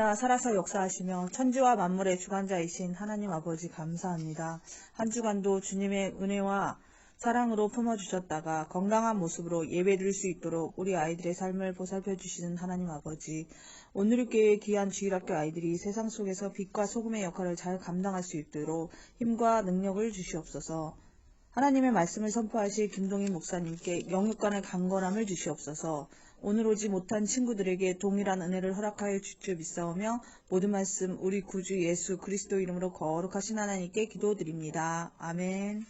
할렐루야 살아서 역사하시며 천지와 만물의 주관자이신 하나님 아버지 감사합니다. 한 주간도 주님의 은혜와 사랑으로 품어주셨다가 건강한 모습으로 예배드릴 수 있도록 우리 아이들의 삶을 보살펴 주시는 하나님 아버지 오늘교회 귀한 주일학교 아이들이 세상 속에서 빛과 소금의 역할을 잘 감당할 수 있도록 힘과 능력을 주시옵소서 하나님의 말씀을 선포하실 김동인 목사님께 영육간의 강건함을 주시옵소서 오늘 오지 못한 친구들에게 동일한 은혜를 허락하여 주여 믿사오며 모든 말씀 우리 구주 예수 그리스도 이름으로 거룩하신 하나님께 기도드립니다. 아멘.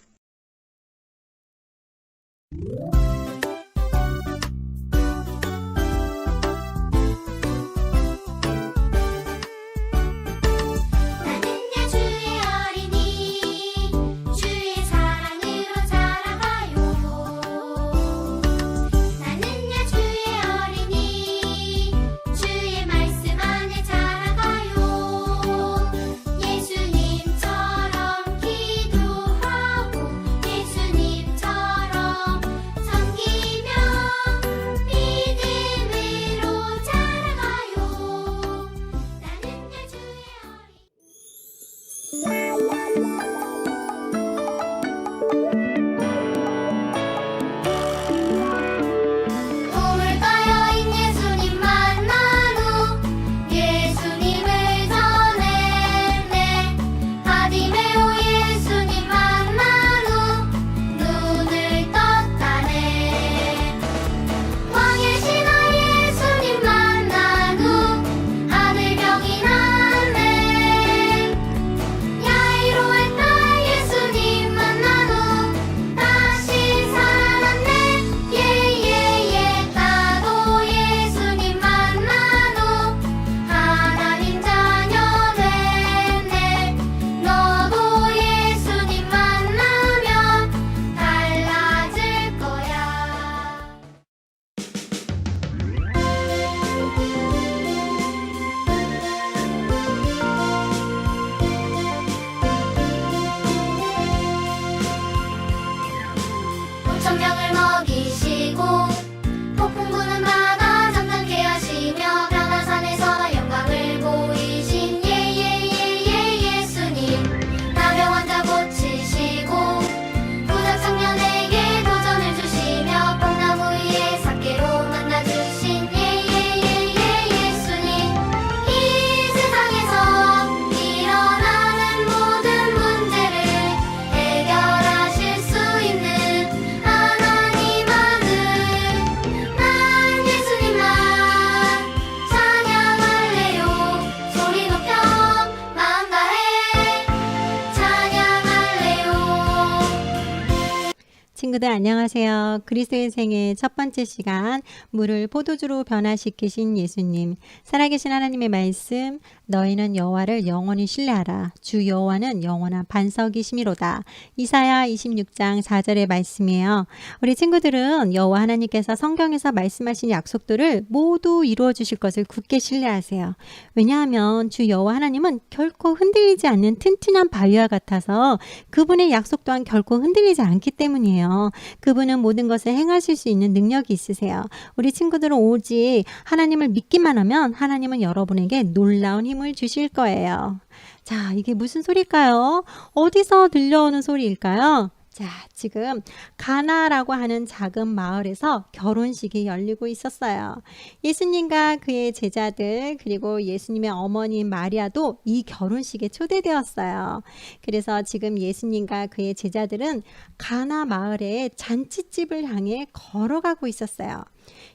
친구들 안녕하세요. 그리스도의 생의 첫 번째 시간 물을 포도주로 변화시키신 예수님 살아계신 하나님의 말씀 너희는 여호와를 영원히 신뢰하라 주 여호와는 영원한 반석이심이로다 이사야 26장 4절의 말씀이에요. 우리 친구들은 여호와 하나님께서 성경에서 말씀하신 약속들을 모두 이루어 주실 것을 굳게 신뢰하세요. 왜냐하면 주 여호와 하나님은 결코 흔들리지 않는 튼튼한 바위와 같아서 그분의 약속 또한 결코 흔들리지 않기 때문이에요. 그분은 모든 것을 행하실 수 있는 능력이 있으세요. 우리 친구들은 오직 하나님을 믿기만 하면 하나님은 여러분에게 놀라운 힘을 주실 거예요. 자, 이게 무슨 소리일까요? 어디서 들려오는 소리일까요? 자, 자, 지금 가나라고 하는 작은 마을에서 결혼식이 열리고 있었어요. 예수님과 그의 제자들 그리고 예수님의 어머니 마리아도 이 결혼식에 초대되었어요. 그래서 지금 예수님과 그의 제자들은 가나 마을의 잔치집을 향해 걸어가고 있었어요.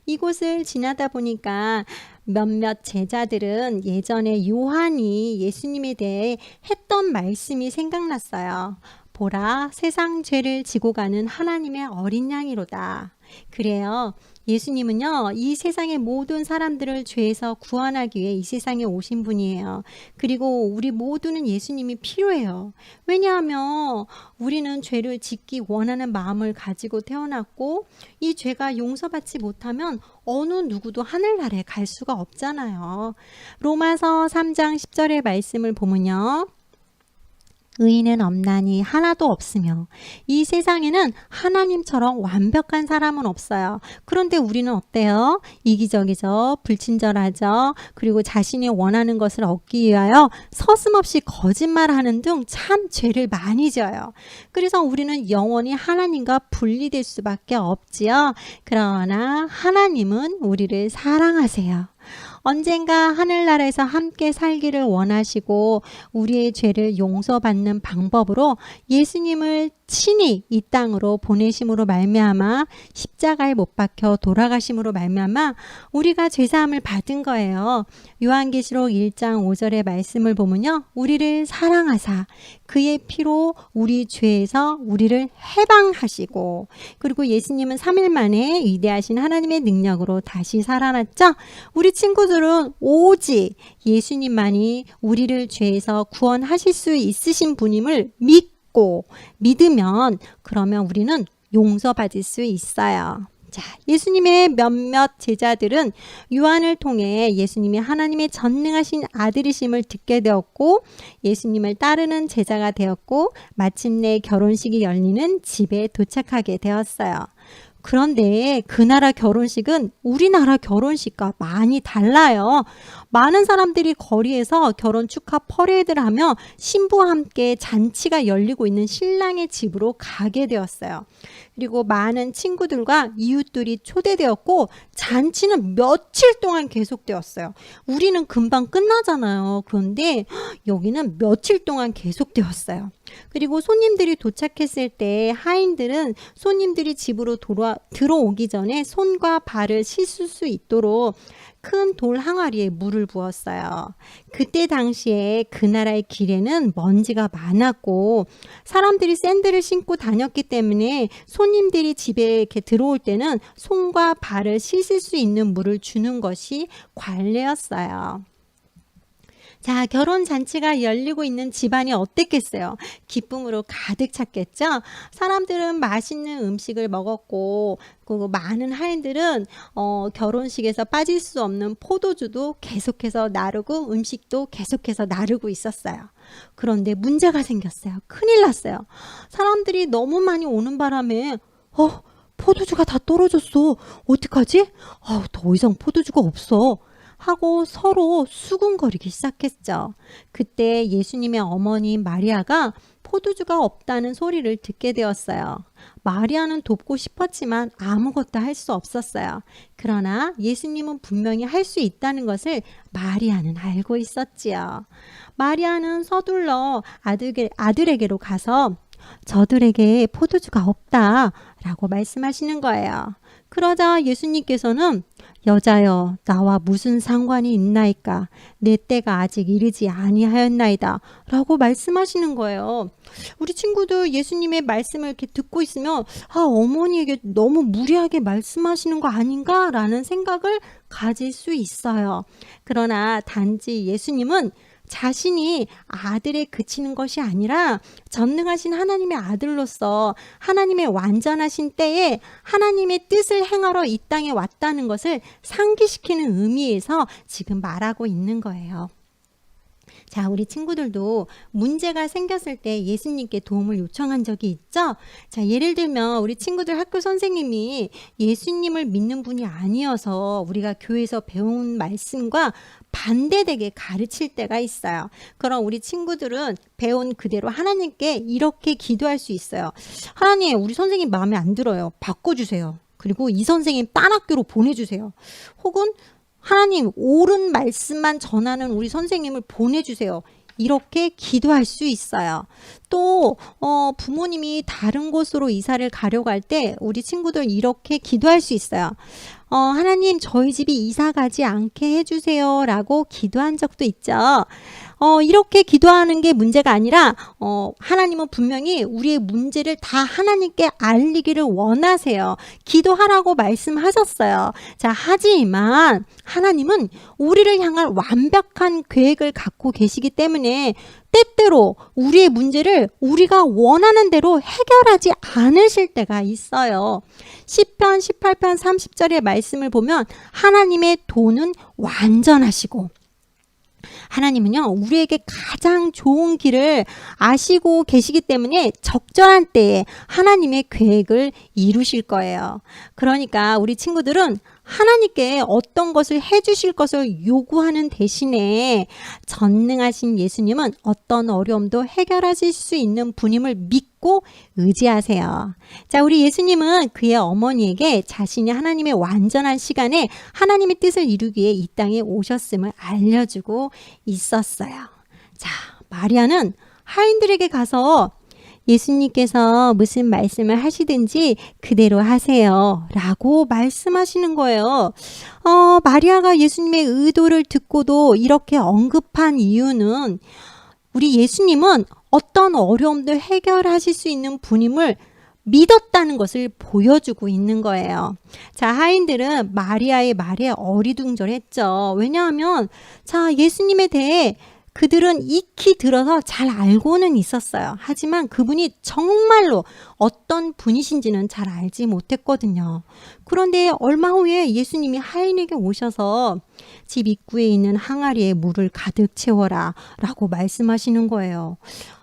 이곳을 지나다 보니까 몇몇 제자들은 예전에 요한이 예수님에 대해 했던 말씀이 생각났어요. 보라, 세상 죄를 지고 가는 하나님의 어린 양이로다. 그래요. 예수님은요, 이 세상의 모든 사람들을 죄에서 구원하기 위해 이 세상에 오신 분이에요. 그리고 우리 모두는 예수님이 필요해요. 왜냐하면 우리는 죄를 짓기 원하는 마음을 가지고 태어났고, 이 죄가 용서받지 못하면 어느 누구도 하늘나라에 갈 수가 없잖아요. 로마서 3장 10절의 말씀을 보면요. 의인은 없나니 하나도 없으며 이 세상에는 하나님처럼 완벽한 사람은 없어요. 그런데 우리는 어때요? 이기적이죠. 불친절하죠. 그리고 자신이 원하는 것을 얻기 위하여 서슴없이 거짓말하는 등 참 죄를 많이 져요. 그래서 우리는 영원히 하나님과 분리될 수밖에 없지요. 그러나 하나님은 우리를 사랑하세요. 언젠가 하늘나라에서 함께 살기를 원하시고 우리의 죄를 용서받는 방법으로 예수님을 친히 이 땅으로 보내심으로 말미암아 십자가에 못 박혀 돌아가심으로 말미암아 우리가 죄 사함을 받은 거예요. 요한계시록 1장 5절의 말씀을 보면요. 우리를 사랑하사 그의 피로 우리 죄에서 우리를 해방하시고 그리고 예수님은 3일 만에 위대하신 하나님의 능력으로 다시 살아났죠. 우리 친구들 은 오직 예수님만이 우리를 죄에서 구원하실 수 있으신 분임을 믿고 믿으면 그러면 우리는 용서받을 수 있어요. 자, 예수님의 몇몇 제자들은 요한을 통해 예수님이 하나님의 전능하신 아들이심을 듣게 되었고 예수님을 따르는 제자가 되었고 마침내 결혼식이 열리는 집에 도착하게 되었어요. 그런데 그 나라 결혼식은 우리나라 결혼식과 많이 달라요. 많은 사람들이 거리에서 결혼 축하 퍼레이드를 하며 신부와 함께 잔치가 열리고 있는 신랑의 집으로 가게 되었어요. 그리고 많은 친구들과 이웃들이 초대되었고 잔치는 며칠 동안 계속되었어요. 우리는 금방 끝나잖아요. 그런데 여기는 며칠 동안 계속되었어요. 그리고 손님들이 도착했을 때 하인들은 손님들이 집으로 돌아, 들어오기 전에 손과 발을 씻을 수 있도록 큰 돌 항아리에 물을 부었어요. 그때 당시에 그 나라의 길에는 먼지가 많았고 사람들이 샌들을 신고 다녔기 때문에 손님들이 집에 이렇게 들어올 때는 손과 발을 씻을 수 있는 물을 주는 것이 관례였어요. 자, 결혼 잔치가 열리고 있는 집안이 어땠겠어요? 기쁨으로 가득 찼겠죠? 사람들은 맛있는 음식을 먹었고, 그리고 많은 하인들은 어, 결혼식에서 빠질 수 없는 포도주도 계속해서 나르고 음식도 계속해서 나르고 있었어요. 그런데 문제가 생겼어요. 큰일 났어요. 사람들이 너무 많이 오는 바람에, 어, 포도주가 다 떨어졌어. 어떡하지? 아, 더 이상 포도주가 없어. 하고 서로 수군거리기 시작했죠. 그때 예수님의 어머니 마리아가 포도주가 없다는 소리를 듣게 되었어요. 마리아는 돕고 싶었지만 아무것도 할 수 없었어요. 그러나 예수님은 분명히 할 수 있다는 것을 마리아는 알고 있었지요. 마리아는 서둘러 아들에게, 아들에게로 가서 저들에게 포도주가 없다 라고 말씀하시는 거예요. 그러자 예수님께서는 여자여 나와 무슨 상관이 있나이까 내 때가 아직 이르지 아니하였나이다 라고 말씀하시는 거예요. 우리 친구들 예수님의 말씀을 이렇게 듣고 있으면 아 어머니에게 너무 무리하게 말씀하시는 거 아닌가 라는 생각을 가질 수 있어요. 그러나 단지 예수님은 자신이 아들에 그치는 것이 아니라 전능하신 하나님의 아들로서 하나님의 완전하신 때에 하나님의 뜻을 행하러 이 땅에 왔다는 것을 상기시키는 의미에서 지금 말하고 있는 거예요. 자, 우리 친구들도 문제가 생겼을 때 예수님께 도움을 요청한 적이 있죠? 자, 예를 들면 우리 친구들 학교 선생님이 예수님을 믿는 분이 아니어서 우리가 교회에서 배운 말씀과 반대되게 가르칠 때가 있어요. 그럼 우리 친구들은 배운 그대로 하나님께 이렇게 기도할 수 있어요. 하나님, 우리 선생님 마음에 안 들어요. 바꿔주세요. 그리고 이 선생님 딴 학교로 보내주세요. 혹은 하나님 옳은 말씀만 전하는 우리 선생님을 보내주세요. 이렇게 기도할 수 있어요. 또 어, 부모님이 다른 곳으로 이사를 가려고 할 때 우리 친구들 이렇게 기도할 수 있어요. 어, 하나님 저희 집이 이사 가지 않게 해주세요라고 기도한 적도 있죠. 어, 이렇게 기도하는 게 문제가 아니라 어, 하나님은 분명히 우리의 문제를 다 하나님께 알리기를 원하세요. 기도하라고 말씀하셨어요. 자, 하지만 하나님은 우리를 향한 완벽한 계획을 갖고 계시기 때문에 때때로 우리의 문제를 우리가 원하는 대로 해결하지 않으실 때가 있어요. 10편, 18편, 30절의 말씀을 보면 하나님의 도는 완전하시고 하나님은요, 우리에게 가장 좋은 길을 아시고 계시기 때문에 적절한 때에 하나님의 계획을 이루실 거예요. 그러니까 우리 친구들은 하나님께 어떤 것을 해주실 것을 요구하는 대신에 전능하신 예수님은 어떤 어려움도 해결하실 수 있는 분임을 믿고 의지하세요. 자, 우리 예수님은 그의 어머니에게 자신이 하나님의 완전한 시간에 하나님의 뜻을 이루기 위해 이 땅에 오셨음을 알려주고 있었어요. 자, 마리아는 하인들에게 가서 예수님께서 무슨 말씀을 하시든지 그대로 하세요. 라고 말씀하시는 거예요. 어, 마리아가 예수님의 의도를 듣고도 이렇게 언급한 이유는 우리 예수님은 어떤 어려움도 해결하실 수 있는 분임을 믿었다는 것을 보여주고 있는 거예요. 자, 하인들은 마리아의 말에 어리둥절했죠. 왜냐하면, 자, 예수님에 대해 그들은 익히 들어서 잘 알고는 있었어요. 하지만 그분이 정말로 어떤 분이신지는 잘 알지 못했거든요. 그런데 얼마 후에 예수님이 하인에게 오셔서 집 입구에 있는 항아리에 물을 가득 채워라 라고 말씀하시는 거예요.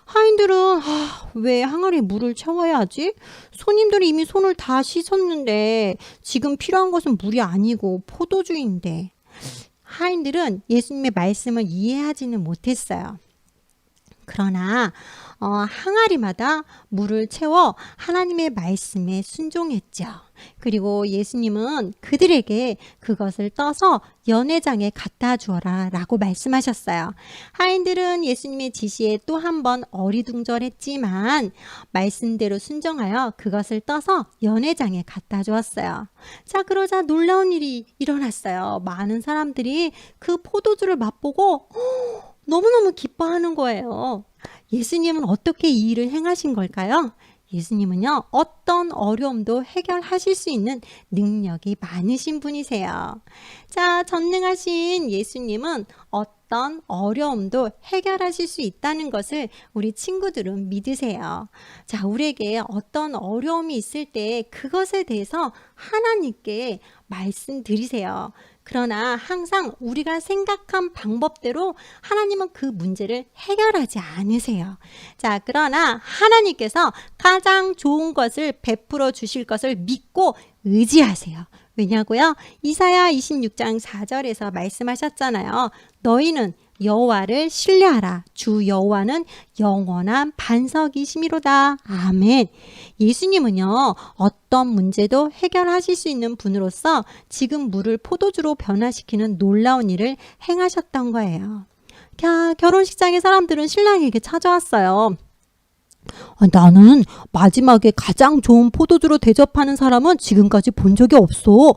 하인들은 아, 왜 항아리에 물을 채워야 하지? 손님들이 이미 손을 다 씻었는데 지금 필요한 것은 물이 아니고 포도주인데 하인들은 예수님의 말씀을 이해하지는 못했어요. 그러나 어, 항아리마다 물을 채워 하나님의 말씀에 순종했죠. 그리고 예수님은 그들에게 그것을 떠서 연회장에 갖다 주어라 라고 말씀하셨어요. 하인들은 예수님의 지시에 또 한 번 어리둥절했지만 말씀대로 순종하여 그것을 떠서 연회장에 갖다 주었어요. 자, 그러자 놀라운 일이 일어났어요. 많은 사람들이 그 포도주를 맛보고 "헉, 너무너무 기뻐하는 거예요. 예수님은 어떻게 이 일을 행하신 걸까요? 예수님은요, 어떤 어려움도 해결하실 수 있는 능력이 많으신 분이세요. 자, 전능하신 예수님은 어떤 어려움도 해결하실 수 있다는 것을 우리 친구들은 믿으세요. 자, 우리에게 어떤 어려움이 있을 때 그것에 대해서 하나님께 말씀드리세요. 그러나 항상 우리가 생각한 방법대로 하나님은 그 문제를 해결하지 않으세요. 자, 그러나 하나님께서 가장 좋은 것을 베풀어 주실 것을 믿고 의지하세요. 왜냐고요? 이사야 26장 4절에서 말씀하셨잖아요. 너희는 여호와를 신뢰하라. 주 여호와는 영원한 반석이심이로다. 아멘. 예수님은요, 어떤 문제도 해결하실 수 있는 분으로서 지금 물을 포도주로 변화시키는 놀라운 일을 행하셨던 거예요. 야, 결혼식장에 사람들은 신랑에게 찾아왔어요. 아, 나는 마지막에 가장 좋은 포도주로 대접하는 사람은 지금까지 본 적이 없어.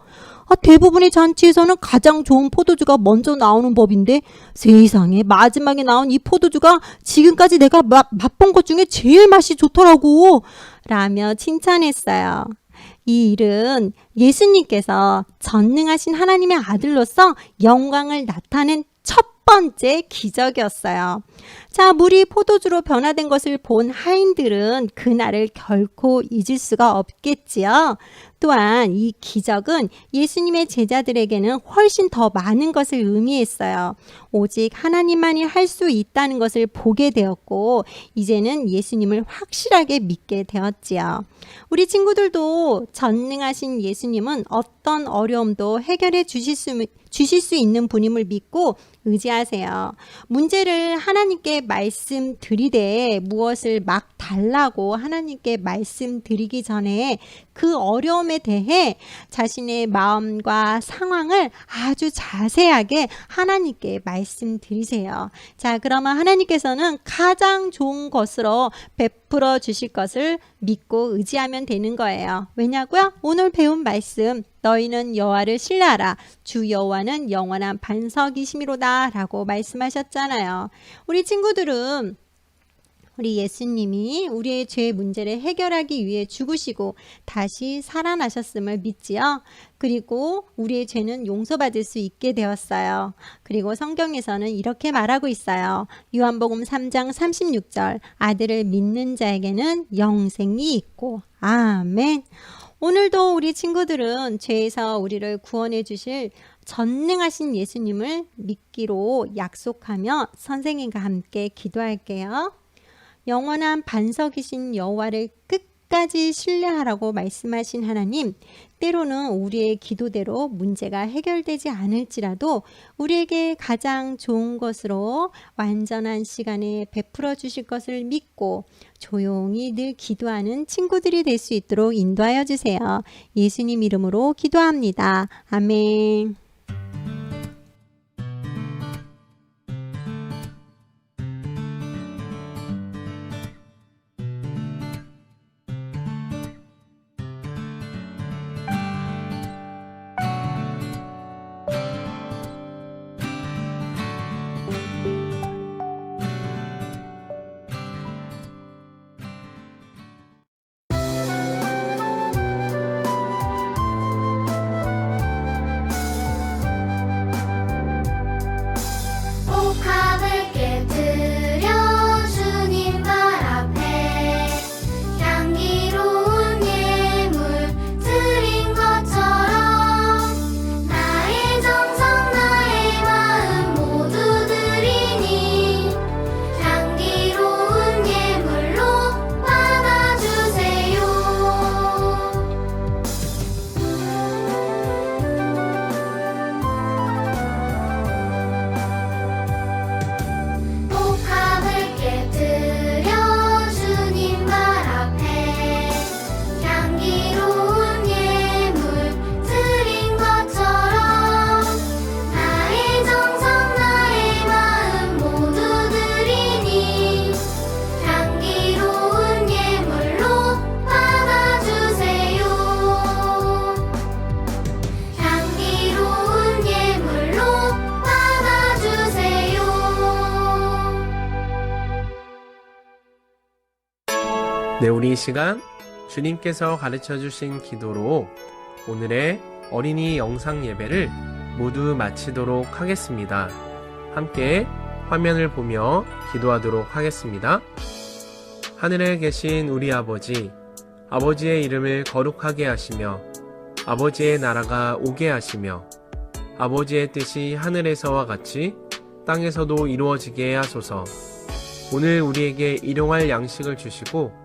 아, 대부분의 잔치에서는 가장 좋은 포도주가 먼저 나오는 법인데 세상에 마지막에 나온 이 포도주가 지금까지 내가 마- 맛본 것 중에 제일 맛이 좋더라고. 라며 칭찬했어요. 이 일은 예수님께서 전능하신 하나님의 아들로서 영광을 나타낸 첫 번째 기적이었어요. 자, 물이 포도주로 변화된 것을 본 하인들은 그날을 결코 잊을 수가 없겠지요. 또한 이 기적은 예수님의 제자들에게는 훨씬 더 많은 것을 의미했어요. 오직 하나님만이 할 수 있다는 것을 보게 되었고, 이제는 예수님을 확실하게 믿게 되었지요. 우리 친구들도 전능하신 예수님은 어떤 어려움도 해결해 주실 수, 주실 수 있는 분임을 믿고 의지하세요. 문제를 하나님께 말씀드리되 무엇을 막 달라고 하나님께 말씀드리기 전에 그 어려움에 대해 자신의 마음과 상황을 아주 자세하게 하나님께 말씀드리세요. 자, 그러면 하나님께서는 가장 좋은 것으로 베풀어 주실 것을 믿고 의지하면 되는 거예요. 왜냐고요? 오늘 배운 말씀 너희는 여호와를 신뢰하라. 주 여호와는 영원한 반석이심이로다라고 말씀하셨잖아요. 우리 친구들은 우리 예수님이 우리의 죄 문제를 해결하기 위해 죽으시고 다시 살아나셨음을 믿지요. 그리고 우리의 죄는 용서받을 수 있게 되었어요. 그리고 성경에서는 이렇게 말하고 있어요. 요한복음 3장 36절 아들을 믿는 자에게는 영생이 있고 아멘. 오늘도 우리 친구들은 죄에서 우리를 구원해 주실 전능하신 예수님을 믿기로 약속하며 선생님과 함께 기도할게요. 영원한 반석이신 여호와를 끝까지 신뢰하라고 말씀하신 하나님, 때로는 우리의 기도대로 문제가 해결되지 않을지라도 우리에게 가장 좋은 것으로 완전한 시간에 베풀어 주실 것을 믿고 조용히 늘 기도하는 친구들이 될 수 있도록 인도하여 주세요. 예수님 이름으로 기도합니다. 아멘. 네, 우리 이 시간 주님께서 가르쳐 주신 기도로 오늘의 어린이 영상 예배를 모두 마치도록 하겠습니다. 함께 화면을 보며 기도하도록 하겠습니다. 하늘에 계신 우리 아버지, 아버지의 이름을 거룩하게 하시며 아버지의 나라가 오게 하시며 아버지의 뜻이 하늘에서와 같이 땅에서도 이루어지게 하소서. 오늘 우리에게 일용할 양식을 주시고